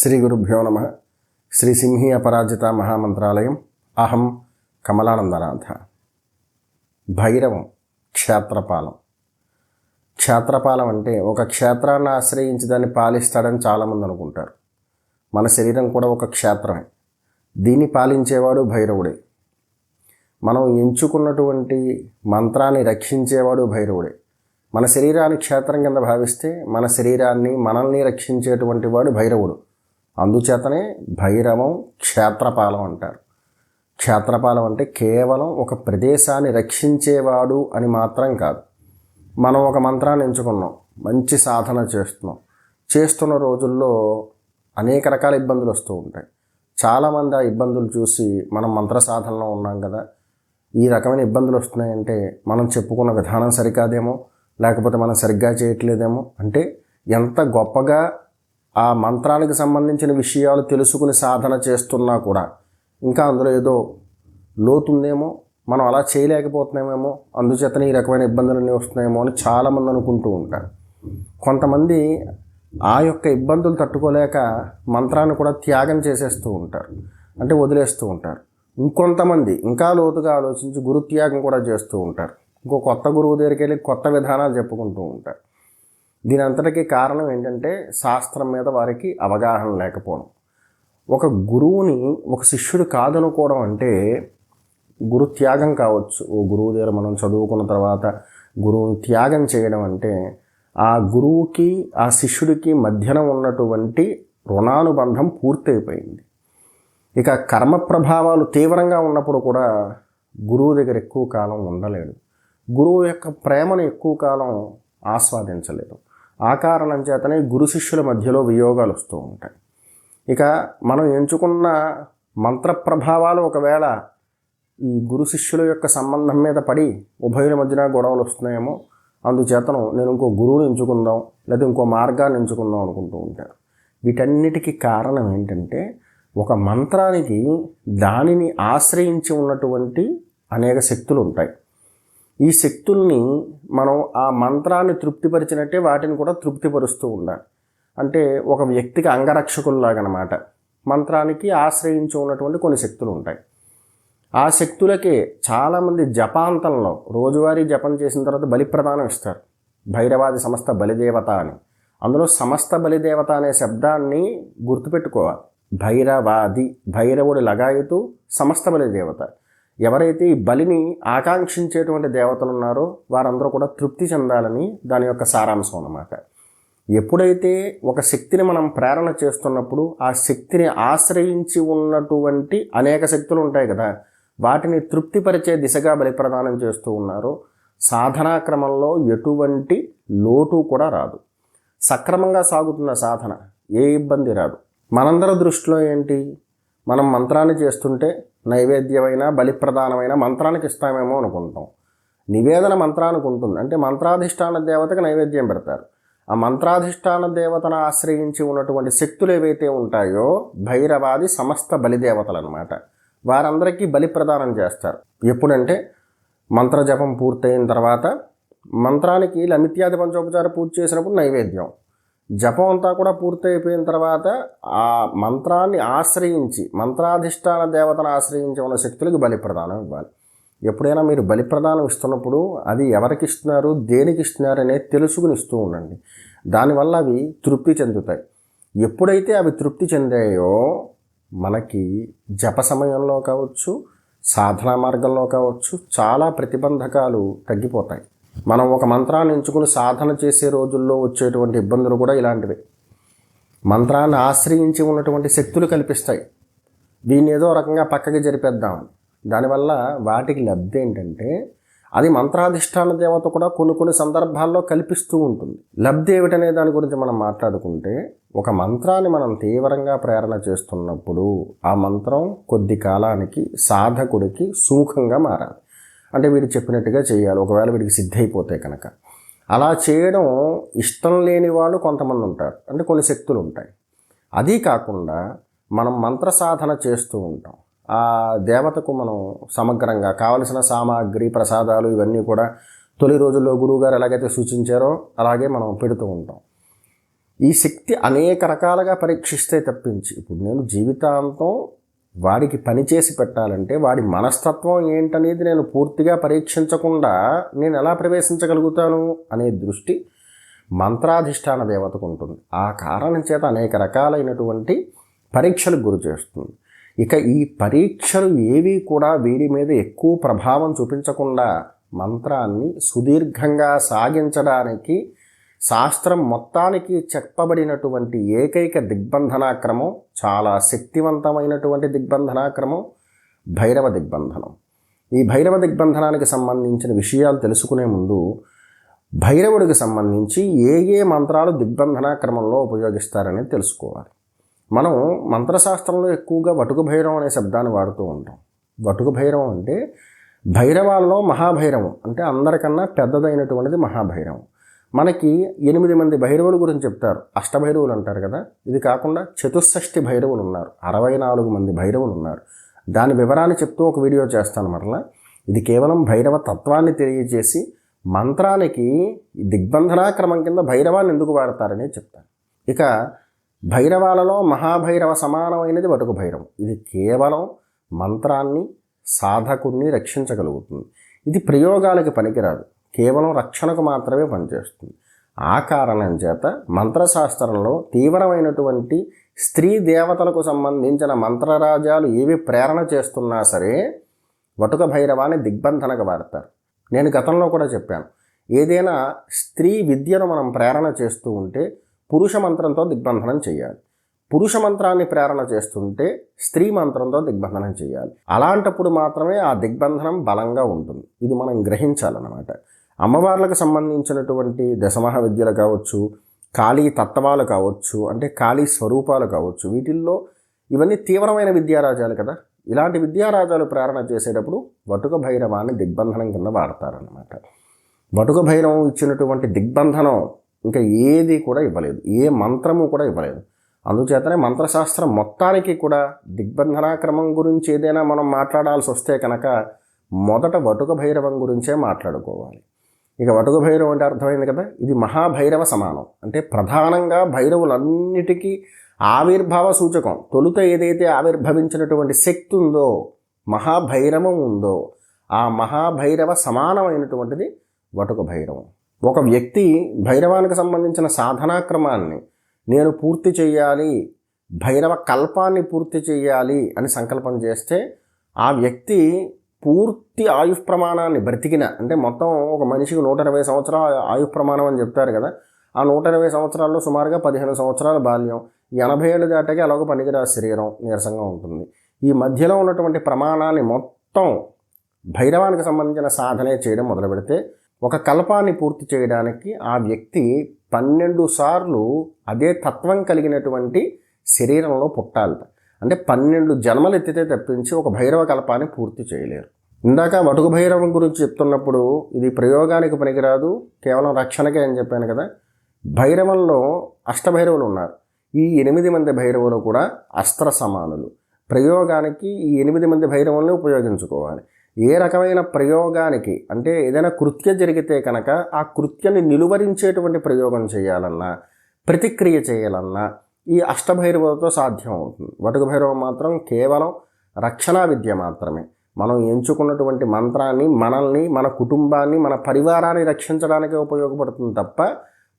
శ్రీ గురుభ్యో నమ. శ్రీ సింహి అపరాజిత మహామంత్రాలయం. అహం కమలానందనాథ. భైరవం క్షేత్రపాలం. క్షేత్రపాలం అంటే ఒక క్షేత్రాన్ని ఆశ్రయించి దాన్ని పాలిస్తాడని చాలామంది అనుకుంటారు. మన శరీరం కూడా ఒక క్షేత్రమే. దీన్ని పాలించేవాడు భైరవుడే. మనం ఎంచుకున్నటువంటి మంత్రాన్ని రక్షించేవాడు భైరవుడే. మన శరీరాన్ని క్షేత్రం కింద భావిస్తే మన శరీరాన్ని మనల్ని రక్షించేటువంటి వాడు భైరవుడు. అందుచేతనే భైరవం క్షేత్రపాలం అంటారు. క్షేత్రపాలం అంటే కేవలం ఒక ప్రదేశాన్ని రక్షించేవాడు అని మాత్రం కాదు. మనం ఒక మంత్రాన్ని ఎంచుకున్నాం మంచి సాధన చేస్తున్నాం. చేస్తున్న రోజుల్లో అనేక రకాల ఇబ్బందులు వస్తూ ఉంటాయి. చాలామంది ఆ ఇబ్బందులు చూసి మనం మంత్ర సాధనలో ఉన్నాం కదా ఈ రకమైన ఇబ్బందులు వస్తున్నాయంటే మనం చెప్పుకున్న విధానం సరికాదేమో లేకపోతే మనం సరిగ్గా చేయట్లేదేమో అంటే ఎంత గొప్పగా ఆ మంత్రానికి సంబంధించిన విషయాలు తెలుసుకుని సాధన చేస్తున్నా కూడా ఇంకా అందులో ఏదో లోతుందేమో మనం అలా చేయలేకపోతున్నామేమో అందుచేతనే ఈ రకమైన ఇబ్బందులన్నీ వస్తున్నాయేమో అని చాలామంది అనుకుంటూ ఉంటారు. కొంతమంది ఆ యొక్క ఇబ్బందులు తట్టుకోలేక మంత్రాన్ని కూడా త్యాగం చేసేస్తూ ఉంటారు అంటే వదిలేస్తూ ఉంటారు. ఇంకొంతమంది ఇంకా లోతుగా ఆలోచించి గురుత్యాగం కూడా చేస్తూ ఉంటారు. ఇంకో కొత్త గురువు దగ్గరికి వెళ్ళి కొత్త విధానాలు చెప్పుకుంటూ ఉంటారు. దీని అంతటికీ కారణం ఏంటంటే శాస్త్రం మీద వారికి అవగాహన లేకపోవడం. ఒక గురువుని ఒక శిష్యుడు కాదనుకోవడం అంటే గురు త్యాగం కావచ్చు. ఓ గురువు దగ్గర మనం చదువుకున్న తర్వాత గురువుని త్యాగం చేయడం అంటే ఆ గురువుకి ఆ శిష్యుడికి మధ్యన ఉన్నటువంటి రుణానుబంధం పూర్తయిపోయింది. ఇక కర్మ ప్రభావాలు తీవ్రంగా ఉన్నప్పుడు కూడా గురువు దగ్గర ఎక్కువ కాలం ఉండలేడు గురువు యొక్క ప్రేమను ఎక్కువ కాలం ఆస్వాదించలేదు. ఆ కారణం చేతనే గురు శిష్యుల మధ్యలో వియోగాలు వస్తూ ఉంటాయి. ఇక మనం ఎంచుకున్న మంత్ర ప్రభావాలు ఒకవేళ ఈ గురు శిష్యుల యొక్క సంబంధం మీద పడి ఉభయుల మధ్యన గొడవలు వస్తున్నాయేమో అందుచేతను నేను ఇంకో గురువుని ఎంచుకుందాం లేదా ఇంకో మార్గాన్ని ఎంచుకుందాం అనుకుంటూ ఉంటాను వీటన్నిటికీ కారణం ఏంటంటే ఒక మంత్రానికి దానిని ఆశ్రయించి ఉన్నటువంటి అనేక శక్తులు ఉంటాయి. ఈ శక్తుల్ని మనం ఆ మంత్రాన్ని తృప్తిపరిచినట్టే వాటిని కూడా తృప్తిపరుస్తూ ఉండాలి. అంటే ఒక వ్యక్తికి అంగరక్షకుల్లాగనమాట. మంత్రానికి ఆశ్రయించి ఉన్నటువంటి కొన్ని శక్తులు ఉంటాయి. ఆ శక్తులకే చాలామంది జపాంతంలో రోజువారీ జపం చేసిన తర్వాత బలిప్రదానం ఇస్తారు. భైరవాది సమస్త బలిదేవత అని. అందులో సమస్త బలిదేవత అనే శబ్దాన్ని గుర్తుపెట్టుకోవాలి. భైరవాది భైరవుడి లగాయుతూ సమస్త బలిదేవత. ఎవరైతే ఈ బలిని ఆకాంక్షించేటువంటి దేవతలు ఉన్నారో వారందరూ కూడా తృప్తి చెందాలని దాని యొక్క సారాంశం అన్నమాట. ఎప్పుడైతే ఒక శక్తిని మనం ప్రేరణ చేస్తున్నప్పుడు ఆ శక్తిని ఆశ్రయించి ఉన్నటువంటి అనేక శక్తులు ఉంటాయి కదా వాటిని తృప్తిపరిచే దిశగా బలిప్రదానం చేస్తూ ఉన్నారు. సాధనా క్రమంలో ఎటువంటి లోటు కూడా రాదు. సక్రమంగా సాగుతున్న సాధన ఏ ఇబ్బంది రాదు. మనందరి దృష్టిలో ఏంటి? మనం మంత్రాన్ని చేస్తుంటే నైవేద్యమైన బలిప్రదానమైన మంత్రానికి ఇస్తామేమో అనుకుంటాం. నివేదన మంత్రానికి ఉంటుంది. అంటే మంత్రాధిష్టాన దేవతకి నైవేద్యం పెడతారు. ఆ మంత్రాధిష్టాన దేవతను ఆశ్రయించి ఉన్నటువంటి శక్తులు ఏవైతే ఉంటాయో భైరవాది సమస్త బలిదేవతలు అనమాట వారందరికీ బలి ప్రదానం చేస్తారు. ఎప్పుడంటే మంత్రజపం పూర్తయిన తర్వాత మంత్రానికి లమిత్యాది పంచోపచార పూజ చేసినప్పుడు నైవేద్యం. జపం అంతా కూడా పూర్తయిపోయిన తర్వాత ఆ మంత్రాన్ని ఆశ్రయించి మంత్రాధిష్టాన దేవతను ఆశ్రయించి ఉన్న శక్తులకు బలి ప్రదానం ఇవ్వాలి. ఎప్పుడైనా మీరు బలి ప్రదానం ఇస్తున్నప్పుడు అది ఎవరికి ఇస్తున్నారు దేనికి ఇస్తున్నారు అనేది తెలుసుకుని ఇస్తూ ఉండండి. దానివల్ల అవి తృప్తి చెందుతాయి. ఎప్పుడైతే అవి తృప్తి చెందాయో మనకి జప సమయంలో కావచ్చు సాధనా మార్గంలో కావచ్చు చాలా ప్రతిబంధకాలు తగ్గిపోతాయి. మనం ఒక మంత్రాన్ని ఎంచుకుని సాధన చేసే రోజుల్లో వచ్చేటువంటి ఇబ్బందులు కూడా ఇలాంటివే. మంత్రాన్ని ఆశ్రయించి ఉన్నటువంటి శక్తులు కల్పిస్తాయి. దీన్ని ఏదో రకంగా పక్కకి జరిపేద్దాం. దానివల్ల వాటికి లబ్ధి ఏంటంటే అది మంత్రాధిష్టాన దేవత కూడా కొన్ని కొన్ని సందర్భాల్లో కల్పిస్తూ ఉంటుంది. లబ్ధి ఏమిటనే దాని గురించి మనం మాట్లాడుకుంటే ఒక మంత్రాన్ని మనం తీవ్రంగా ప్రేరణ చేస్తున్నప్పుడు ఆ మంత్రం కొద్ది కాలానికి సాధకుడికి సుముఖంగా మారాలి. అంటే వీడు చెప్పినట్టుగా చేయాలి. ఒకవేళ వీడికి సిద్ధైపోతే కనుక. అలా చేయడం ఇష్టం లేని వాళ్ళు కొంతమంది ఉంటారు. అంటే కొన్ని శక్తులు ఉంటాయి. అది కాకుండా మనం మంత్ర సాధన చేస్తూ ఉంటాం. ఆ దేవతకు మనం సమగ్రంగా కావలసిన సామాగ్రి ప్రసాదాలు ఇవన్నీ కూడా తొలి రోజుల్లో గురువుగారు ఎలాగైతే సూచించారో అలాగే మనం పెడుతూ ఉంటాం. ఈ శక్తి అనేక రకాలుగా పరీక్షిస్తే తప్పించి ఇప్పుడు నేను జీవితాంతం వాడికి పని చేసి పెట్టాలంటే వాడి మనస్తత్వం ఏంటనేది నేను పూర్తిగా పరీక్షించకుండా నేను ఎలా ప్రవేశించగలుగుతాను అనే దృష్టి మంత్రాధిష్టాన దేవతకు ఉంటుంది. ఆ కారణం చేత అనేక రకాలైనటువంటి పరీక్షలకు గురి చేస్తుంది. ఇక ఈ పరీక్షలు ఏవి కూడా వీడి మీద ఎక్కువ ప్రభావం చూపించకుండా మంత్రాన్ని సుదీర్ఘంగా సాగించడానికి శాస్త్రం మొత్తానికి చెప్పబడినటువంటి ఏకైక దిగ్బంధనాక్రమం చాలా శక్తివంతమైనటువంటి దిగ్బంధనాక్రమం భైరవ దిగ్బంధనం. ఈ భైరవ దిగ్బంధనానికి సంబంధించిన విషయాలు తెలుసుకునే ముందు భైరవుడికి సంబంధించి ఏ ఏ మంత్రాలు దిగ్బంధన క్రమంలో ఉపయోగిస్తారనేది తెలుసుకోవాలి. మనం మంత్రశాస్త్రంలో ఎక్కువగా వటుకు భైరవం అనే శబ్దాన్ని వాడుతూ ఉంటాం. వటుకు భైరవం అంటే భైరవాల్లో మహాభైరవం అంటే అందరికన్నా పెద్దదైనటువంటిది మహాభైరవం. మనకి ఎనిమిది మంది భైరవుల గురించి చెప్తారు. అష్టభైరవులు అంటారు కదా. ఇది కాకుండా చతుషష్ఠి భైరవులు ఉన్నారు. అరవై నాలుగు మంది భైరవులు ఉన్నారు. దాని వివరాన్ని చెప్తూ ఒక వీడియో చేస్తాను మరలా. ఇది కేవలం భైరవ తత్వాన్ని తెలియజేసి మంత్రానికి దిగ్బంధనాక్రమం కింద భైరవాన్ని ఎందుకు వాడతారని చెప్తాను. ఇక భైరవాలలో మహాభైరవ సమానమైనది వటుకు భైరవం. ఇది కేవలం మంత్రాన్ని సాధకుణ్ణి రక్షించగలుగుతుంది. ఇది ప్రయోగాలకి పనికిరాదు. కేవలం రక్షణకు మాత్రమే పనిచేస్తుంది. ఆ కారణం చేత మంత్రశాస్త్రంలో తీవ్రమైనటువంటి స్త్రీ దేవతలకు సంబంధించిన మంత్రరాజాలు ఏవి ప్రేరణ చేస్తున్నా సరే వటుక భైరవాన్ని దిగ్బంధనకు వాడతారు. నేను గతంలో కూడా చెప్పాను. ఏదైనా స్త్రీ విద్యను మనం ప్రేరణ చేస్తూ ఉంటే పురుష మంత్రంతో దిగ్బంధనం చేయాలి. పురుష మంత్రాన్ని ప్రేరణ చేస్తుంటే స్త్రీ మంత్రంతో దిగ్బంధనం చేయాలి. అలాంటప్పుడు మాత్రమే ఆ దిగ్బంధనం బలంగా ఉంటుంది. ఇది మనం గ్రహించాలన్నమాట. అమ్మవార్లకు సంబంధించినటువంటి దశమహ విద్యలు కావచ్చు కాళీ తత్వాలు కావచ్చు అంటే కాళీ స్వరూపాలు కావచ్చు వీటిల్లో ఇవన్నీ తీవ్రమైన విద్యారాజాలు కదా. ఇలాంటి విద్యారాజాలు ప్రేరణ చేసేటప్పుడు వటుక భైరవాన్ని దిగ్బంధనం కింద వాడతారనమాట వటుక భైరవం ఇచ్చినటువంటి దిగ్బంధనం ఇంకా ఏది కూడా ఇవ్వలేదు. ఏ మంత్రము కూడా ఇవ్వలేదు. అందుచేతనే మంత్రశాస్త్రం మొత్తానికి కూడా దిగ్బంధనాక్రమం గురించి ఏదైనా మనం మాట్లాడాల్సి వస్తే కనుక మొదట వటుక భైరవం గురించే మాట్లాడుకోవాలి. ఇక వటుక భైరవం అంటే అర్థమైంది కదా? ఇది మహాభైరవ సమానం. అంటే ప్రధానంగా భైరవులన్నిటికీ ఆవిర్భావ సూచకం. తొలుత ఏదైతే ఆవిర్భవించినటువంటి శక్తి ఉందో మహాభైరవం ఉందో ఆ మహాభైరవ సమానమైనటువంటిది వటుక భైరవం. ఒక వ్యక్తి భైరవానికి సంబంధించిన సాధనాక్రమాన్ని నేను పూర్తి చేయాలి భైరవ కల్పాన్ని పూర్తి చేయాలి అని సంకల్పం చేస్తే ఆ వ్యక్తి పూర్తి ఆయుష్ ప్రమాణాన్ని బ్రతికిన అంటే మొత్తం ఒక మనిషికి నూట ఇరవై సంవత్సరాల ఆయుష్ ప్రమాణం అని చెప్తారు కదా ఆ నూట ఇరవై సంవత్సరాల్లో సుమారుగా పదిహేను సంవత్సరాల బాల్యం ఎనభై ఏళ్ళు దాటాకి అలాగ పనికిరా శరీరం నీరసంగా ఉంటుంది. ఈ మధ్యలో ఉన్నటువంటి ప్రమాణాన్ని మొత్తం భైరవానికి సంబంధించిన సాధనే చేయడం మొదలు పెడితే ఒక కల్పాన్ని పూర్తి చేయడానికి ఆ వ్యక్తి పన్నెండు సార్లు అదే తత్వం కలిగినటువంటి శరీరంలో పుట్టాలట. అంటే పన్నెండు జన్మలు ఎత్తితే తప్పించి ఒక భైరవ కల్పాన్ని పూర్తి చేయలేరు. ఇందాక వటుకు భైరవం గురించి చెప్తున్నప్పుడు ఇది ప్రయోగానికి పనికిరాదు కేవలం రక్షణకే అని చెప్పాను కదా. భైరవంలో అష్టభైరవులు ఉన్నారు. ఈ ఎనిమిది మంది భైరవులు కూడా అస్త్ర సమానులు. ప్రయోగానికి ఈ ఎనిమిది మంది భైరవుల్ని ఉపయోగించుకోవాలి. ఏ రకమైన ప్రయోగానికి అంటే ఏదైనా కృత్య జరిగితే కనుక ఆ కృత్యాన్ని నిలువరించేటువంటి ప్రయోగం చేయాలన్నా ప్రతిక్రియ చేయాలన్నా ఈ అష్టభైరవులతో సాధ్యం అవుతుంది వటుక భైరవం మాత్రం కేవలం రక్షణా విద్య మాత్రమే. మనం ఎంచుకున్నటువంటి మంత్రాన్ని మనల్ని మన కుటుంబాన్ని మన పరివారాన్ని రక్షించడానికి ఉపయోగపడుతుంది తప్ప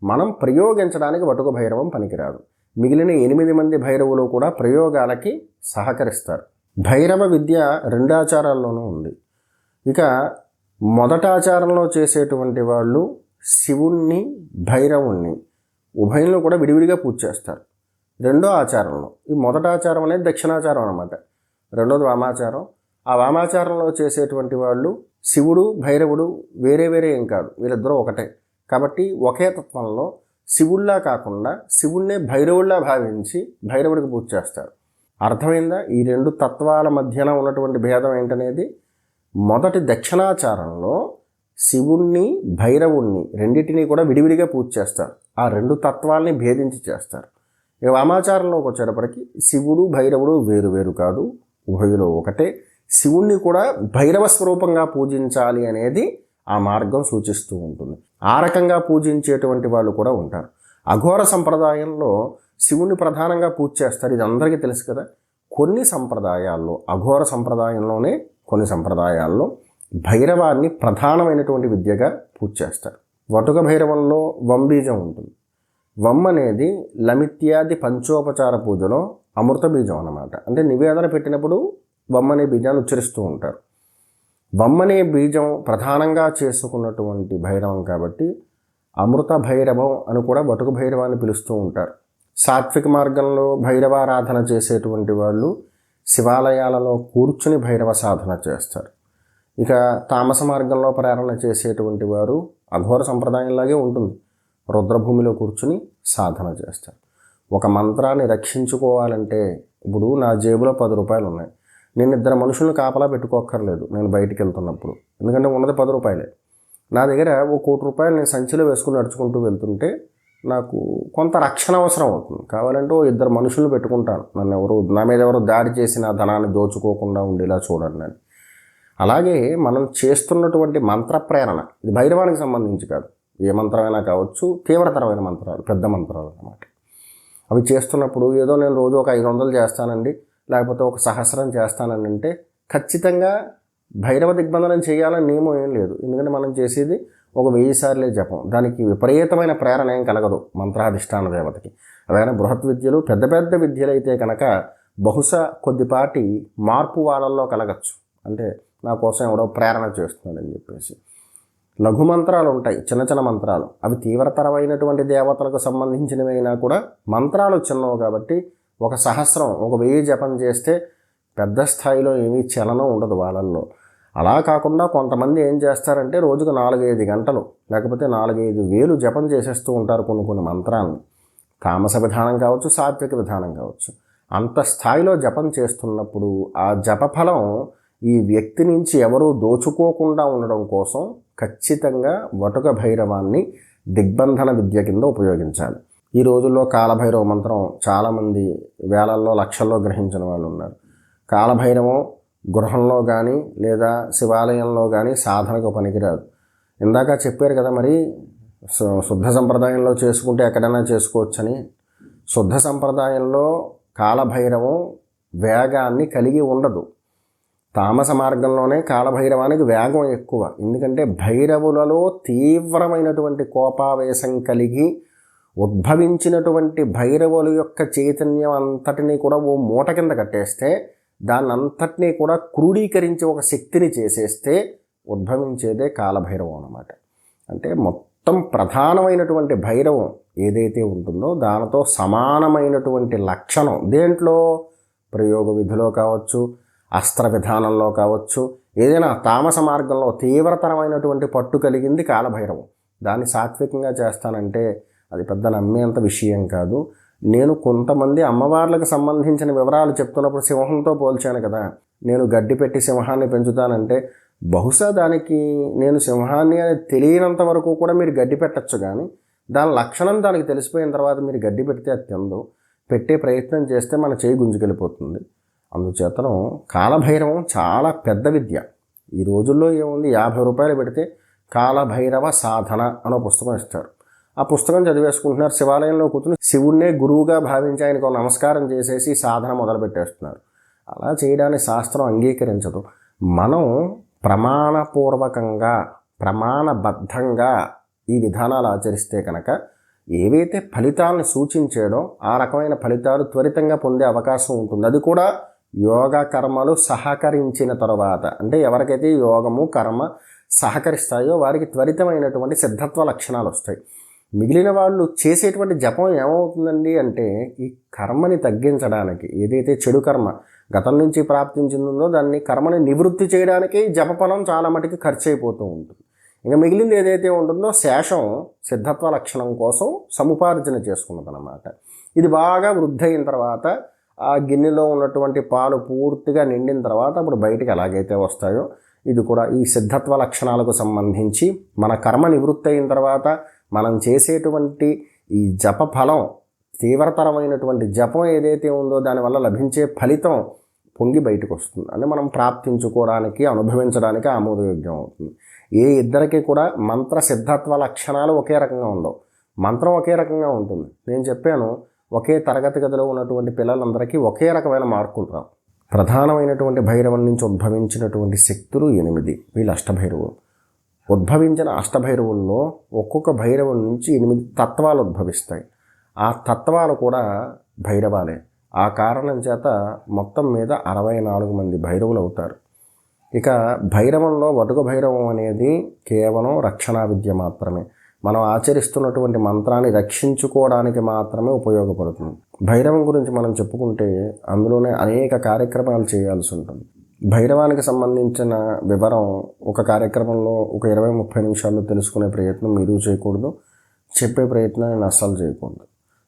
మనం ప్రయోగించడానికి వటుక భైరవం పనికిరాదు. మిగిలిన ఎనిమిది మంది భైరవులు కూడా ప్రయోగాలకి సహకరిస్తారు. భైరవ విద్య రెండు ఆచారాల్లోనూ ఉంది. ఇక మొదట ఆచారంలో చేసేటువంటి వాళ్ళు శివుణ్ణి భైరవుణ్ణి ఉభయంలో కూడా విడివిడిగా పూజ చేస్తారు. రెండో ఆచారంలో. ఈ మొదట ఆచారం అనేది దక్షిణాచారం అనమాట రెండోది వామాచారం. ఆ వామాచారంలో చేసేటువంటి వాళ్ళు శివుడు భైరవుడు వేరే వేరే ఏం కాదు. వీళ్ళిద్దరూ ఒకటే. కాబట్టి ఒకే తత్వంలో శివుళ్ళా కాకుండా శివుణ్ణే భైరవుల్లా భావించి భైరవుడికి పూజ చేస్తారు. అర్థమైందా? ఈ రెండు తత్వాల మధ్యన ఉన్నటువంటి భేదం ఏంటనేది? మొదటి దక్షిణాచారంలో శివుణ్ణి భైరవుణ్ణి రెండింటినీ కూడా విడివిడిగా పూజ చేస్తారు. ఆ రెండు తత్వాల్ని భేదించి చేస్తారు. ఇక వామాచారంలోకి వచ్చేటప్పటికి శివుడు భైరవుడు వేరు వేరు కాదు. ఉభయులు ఒకటే. శివుణ్ణి కూడా భైరవ స్వరూపంగా పూజించాలి అనేది ఆ మార్గం సూచిస్తూ ఉంటుంది. ఆ రకంగా పూజించేటువంటి వాళ్ళు కూడా ఉంటారు. అఘోర సంప్రదాయంలో శివుని ప్రధానంగా పూజ చేస్తారు. ఇది అందరికీ తెలుసు కదా. కొన్ని సంప్రదాయాల్లో అఘోర సంప్రదాయంలోనే కొన్ని సంప్రదాయాల్లో భైరవాన్ని ప్రధానమైనటువంటి విద్యగా పూజ చేస్తారు. వటుక భైరవంలో వంబీజం ఉంటుంది. వమ్ అనేది లమిత్యాది పంచోపచార పూజలో అమృత బీజం అన్నమాట. అంటే నివేదన పెట్టినప్పుడు వమ్ అనే బీజాన్ని ఉచ్చరిస్తూ ఉంటారు. వమ్ అనే బీజం ప్రధానంగా చేసుకున్నటువంటి భైరవం కాబట్టి అమృత భైరవం అని కూడా బటుకు భైరవాన్ని పిలుస్తూ ఉంటారు. సాత్విక మార్గంలో భైరవారాధన చేసేటువంటి వాళ్ళు శివాలయాలలో కూర్చుని భైరవ సాధన చేస్తారు. ఇక తామస మార్గంలో ప్రేరణ చేసేటువంటి వారు అఘోర సంప్రదాయంలాగే ఉంటుంది. రుద్రభూమిలో కూర్చుని సాధన చేస్తారు. ఒక మంత్రాన్ని రక్షించుకోవాలంటే ఇప్పుడు నా జేబులో పది రూపాయలు ఉన్నాయి. నేను ఇద్దరు మనుషులను కాపలా పెట్టుకోక్కర్లేదు నేను బయటికి వెళ్తున్నప్పుడు. ఎందుకంటే ఉన్నది పది రూపాయలే. నా దగ్గర ఓ కోటి రూపాయలు నేను సంచిలో వేసుకుని నడుచుకుంటూ వెళ్తుంటే నాకు కొంత రక్షణ అవసరం అవుతుంది. కావాలంటే ఓ ఇద్దరు మనుషులు పెట్టుకుంటాను. నన్ను ఎవరు నా మీద ఎవరు దాడి చేసి నా ధనాన్ని దోచుకోకుండా ఉండేలా చూడండి అని. అలాగే మనం చేస్తున్నటువంటి మంత్ర ప్రేరణ ఇది భైరవానికి సంబంధించి కాదు. ఏ మంత్రమైనా కావచ్చు తీవ్రతరమైన మంత్రాలు పెద్ద మంత్రాలు అన్నమాట. అవి చేస్తున్నప్పుడు ఏదో నేను రోజు ఒక ఐదు వందలు చేస్తానండి లేకపోతే ఒక సహస్రం చేస్తానండి అంటే ఖచ్చితంగా భైరవ దిగ్బంధనం చేయాలని నియమం ఏం లేదు. ఎందుకంటే మనం చేసేది ఒక వెయ్యి సార్లే జపం. దానికి విపరీతమైన ప్రేరణ ఏం కలగదు మంత్రాధిష్టాన దేవతకి. అలాగే బృహత్ విద్యలు పెద్ద పెద్ద విద్యలు అయితే కనుక బహుశా కొద్దిపాటి మార్పు వాళ్ళల్లో కలగచ్చు. అంటే నా కోసం ఎవడో ప్రేరణ చేస్తున్నాడని చెప్పేసి. లఘు మంత్రాలు ఉంటాయి చిన్న చిన్న మంత్రాలు. అవి తీవ్రతరమైనటువంటి దేవతలకు సంబంధించినవైనా కూడా మంత్రాలు చిన్నవి కాబట్టి ఒక సహస్రం ఒక వెయ్యి జపం చేస్తే పెద్ద స్థాయిలో ఏమీ చలనం ఉండదు వాళ్ళల్లో. అలా కాకుండా కొంతమంది ఏం చేస్తారంటే రోజుకు నాలుగైదు గంటలు లేకపోతే నాలుగైదు వేలు జపం చేసేస్తూ ఉంటారు కొన్ని కొన్ని మంత్రాలను. తామస విధానం కావచ్చు సాత్విక విధానం కావచ్చు. అంత స్థాయిలో జపం చేస్తున్నప్పుడు ఆ జపఫలం ఈ వ్యక్తి నుంచి ఎవరూ దోచుకోకుండా ఉండడం కోసం ఖచ్చితంగా వటుక భైరవాన్ని దిగ్బంధన విద్య కింద ఉపయోగించాలి. ఈ రోజుల్లో కాలభైరవ మంత్రం చాలామంది వేలల్లో లక్షల్లో గ్రహించిన వాళ్ళు ఉన్నారు. కాలభైరవం గృహంలో కానీ లేదా శివాలయంలో కానీ సాధనకు పనికిరాదు. ఇందాక చెప్పారు కదా మరి శుద్ధ సంప్రదాయంలో చేసుకుంటే ఎక్కడైనా చేసుకోవచ్చని. శుద్ధ సంప్రదాయంలో కాలభైరవం వేగాన్ని కలిగి ఉండదు. తామస మార్గంలోనే కాలభైరవానికి వేగం ఎక్కువ. ఎందుకంటే భైరవులలో తీవ్రమైనటువంటి కోపావేశం కలిగి ఉద్భవించినటువంటి భైరవుల యొక్క చైతన్యం అంతటినీ కూడా ఓ మూట కింద కట్టేస్తే దాన్ని అంతటినీ కూడా క్రూడీకరించి ఒక శక్తిని చేసేస్తే ఉద్భవించేదే కాలభైరవం అన్నమాట. అంటే మొత్తం ప్రధానమైనటువంటి భైరవం ఏదైతే ఉంటుందో దానితో సమానమైనటువంటి లక్షణం. దేంట్లో? ప్రయోగ విధిలో కావచ్చు అస్త్ర విధానంలో కావచ్చు ఏదైనా తామస మార్గంలో తీవ్రతరమైనటువంటి పట్టు కలిగింది కాలభైరవం. దాన్ని సాత్వికంగా చేస్తానంటే అది పెద్ద నమ్మేంత విషయం కాదు. నేను కొంతమంది అమ్మవార్లకు సంబంధించిన వివరాలు చెప్తున్నప్పుడు సింహంతో పోల్చాను కదా. నేను గడ్డి పెట్టి సింహాన్ని పెంచుతానంటే బహుశా దానికి నేను సింహాన్ని అని తెలియనంత వరకు కూడా మీరు గడ్డి పెట్టచ్చు కానీ దాని లక్షణం దానికి తెలిసిపోయిన తర్వాత మీరు గడ్డి పెడితే అది తిందు పెట్టే ప్రయత్నం చేస్తే మన చేయి గుంజుకెళ్ళిపోతుంది. అందుచేతను కాలభైరవం చాలా పెద్ద విద్య. ఈ రోజుల్లో ఏముంది? యాభై రూపాయలు పెడితే కాలభైరవ సాధన అనే పుస్తకం ఇస్తారు. ఆ పుస్తకం చదివేసుకుంటున్నారు. శివాలయంలో కూర్చుని శివుణ్ణే గురువుగా భావించి ఆయనకు నమస్కారం చేసేసి సాధన మొదలు పెట్టేస్తున్నారు. అలా చేయడానికి శాస్త్రం అంగీకరించదు. మనం ప్రమాణపూర్వకంగా ప్రమాణబద్ధంగా ఈ విధానాలు ఆచరిస్తే కనుక ఏవైతే ఫలితాలను సూచించాడో ఆ రకమైన ఫలితాలు త్వరితంగా పొందే అవకాశం ఉంటుంది. అది కూడా యోగ కర్మలు సహకరించిన తర్వాత అంటే ఎవరికైతే యోగము కర్మ సహకరిస్తాయో వారికి త్వరితమైనటువంటి సిద్ధత్వ లక్షణాలు వస్తాయి. మిగిలిన వాళ్ళు చేసేటువంటి జపం ఏమవుతుందండి అంటే ఈ కర్మని తగ్గించడానికి ఏదైతే చెడు కర్మ గతం నుంచి ప్రాప్తించిందో దాన్ని కర్మని నివృత్తి చేయడానికి జపఫలం చాలా మటుకు ఖర్చు అయిపోతూ ఉంటుంది. ఇంకా మిగిలింది ఏదైతే ఉంటుందో శేషం సిద్ధత్వ లక్షణం కోసం సముపార్జన చేసుకున్నదన్నమాట. ఇది బాగా వృద్ధి అయిన తర్వాత ఆ గిన్నెలో ఉన్నటువంటి పాలు పూర్తిగా నిండిన తర్వాత అప్పుడు బయటికి ఎలాగైతే వస్తాయో ఇది కూడా ఈ సిద్ధత్వ లక్షణాలకు సంబంధించి మన కర్మ నివృత్తి అయిన తర్వాత మనం చేసేటువంటి ఈ జప ఫలం తీవ్రతరమైనటువంటి జపం ఏదైతే ఉందో దానివల్ల లభించే ఫలితం పొంగి బయటకు వస్తుంది. అంటే మనం ప్రాప్తించుకోవడానికి అనుభవించడానికి ఆమోదయోగ్యం అవుతుంది. ఏ ఇద్దరికి కూడా మంత్ర సిద్ధత్వ లక్షణాలు ఒకే రకంగా ఉండవు. మంత్రం ఒకే రకంగా ఉంటుంది. నేను చెప్పాను ఒకే తరగతి గదిలో ఉన్నటువంటి పిల్లలందరికీ ఒకే రకమైన మార్కులు రావు. ప్రధానమైనటువంటి భైరవం నుంచి ఉద్భవించినటువంటి శక్తులు ఎనిమిది. వీళ్ళు అష్టభైరవులు. ఉద్భవించిన అష్టభైరవుల్లో ఒక్కొక్క భైరవం నుంచి ఎనిమిది తత్వాలు ఉద్భవిస్తాయి. ఆ తత్వాలు కూడా భైరవాలే. ఆ కారణం చేత మొత్తం మీద అరవై నాలుగు మంది భైరవులు అవుతారు. ఇక భైరవంలో వటుక భైరవం అనేది కేవలం రక్షణా విద్య మాత్రమే. మనం ఆచరిస్తున్నటువంటి మంత్రాన్ని రక్షించుకోవడానికి మాత్రమే ఉపయోగపడుతుంది. భైరవం గురించి మనం చెప్పుకుంటే అందులోనే అనేక కార్యక్రమాలు చేయాల్సి ఉంటుంది. భైరవానికి సంబంధించిన వివరం ఒక కార్యక్రమంలో ఒక ఇరవై ముప్పై నిమిషాల్లో తెలుసుకునే ప్రయత్నం మీరు చేయకూడదు. చెప్పే ప్రయత్నం నేను అస్సలు చేయకూడదు.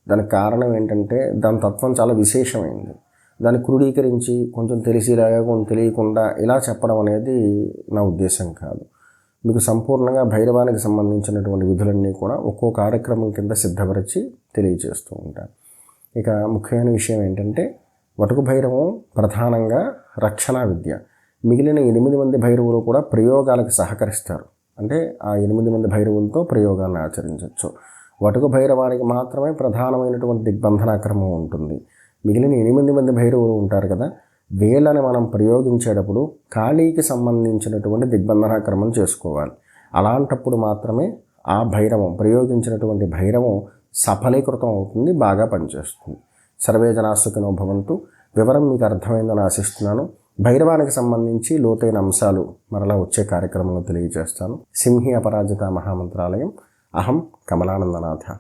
దానికి కారణం ఏంటంటే దాని తత్వం చాలా విశేషమైంది. దాన్ని క్రోడీకరించి కొంచెం తెలిసిలాగా కొంచెం తెలియకుండా ఇలా చెప్పడం అనేది నా ఉద్దేశం కాదు. మీకు సంపూర్ణంగా భైరవానికి సంబంధించినటువంటి విధులన్నీ కూడా ఒక్కో కార్యక్రమం కింద సిద్ధపరిచి తెలియజేస్తూ ఉంటాను ఇక ముఖ్యమైన విషయం ఏంటంటే వటుకు భైరవం ప్రధానంగా రక్షణ విద్య. మిగిలిన ఎనిమిది మంది భైరవులు కూడా ప్రయోగాలకు సహకరిస్తారు. అంటే ఆ ఎనిమిది మంది భైరవులతో ప్రయోగాన్ని ఆచరించవచ్చు. వటుకు భైరవానికి మాత్రమే ప్రధానమైనటువంటి దిగ్బంధన క్రమం ఉంటుంది. మిగిలిన ఎనిమిది మంది భైరవులు ఉంటారు కదా వేళ్ళని మనం ప్రయోగించేటప్పుడు ఖాళీకి సంబంధించినటువంటి దిగ్బంధనాక్రమం చేసుకోవాలి. అలాంటప్పుడు మాత్రమే ఆ భైరవం ప్రయోగించినటువంటి భైరవం సఫలీకృతం అవుతుంది బాగా పనిచేస్తుంది. సర్వే జనాసుకినో భవంతు. వివరం మీకు అర్థమైందని ఆశిస్తున్నాను. భైరవానికి సంబంధించి లోతైన అంశాలు మరలా వచ్చే కార్యక్రమంలో తెలియజేస్తాను. సింహి అపరాజిత మహామంత్రాలయం. అహం కమలానందనాథ.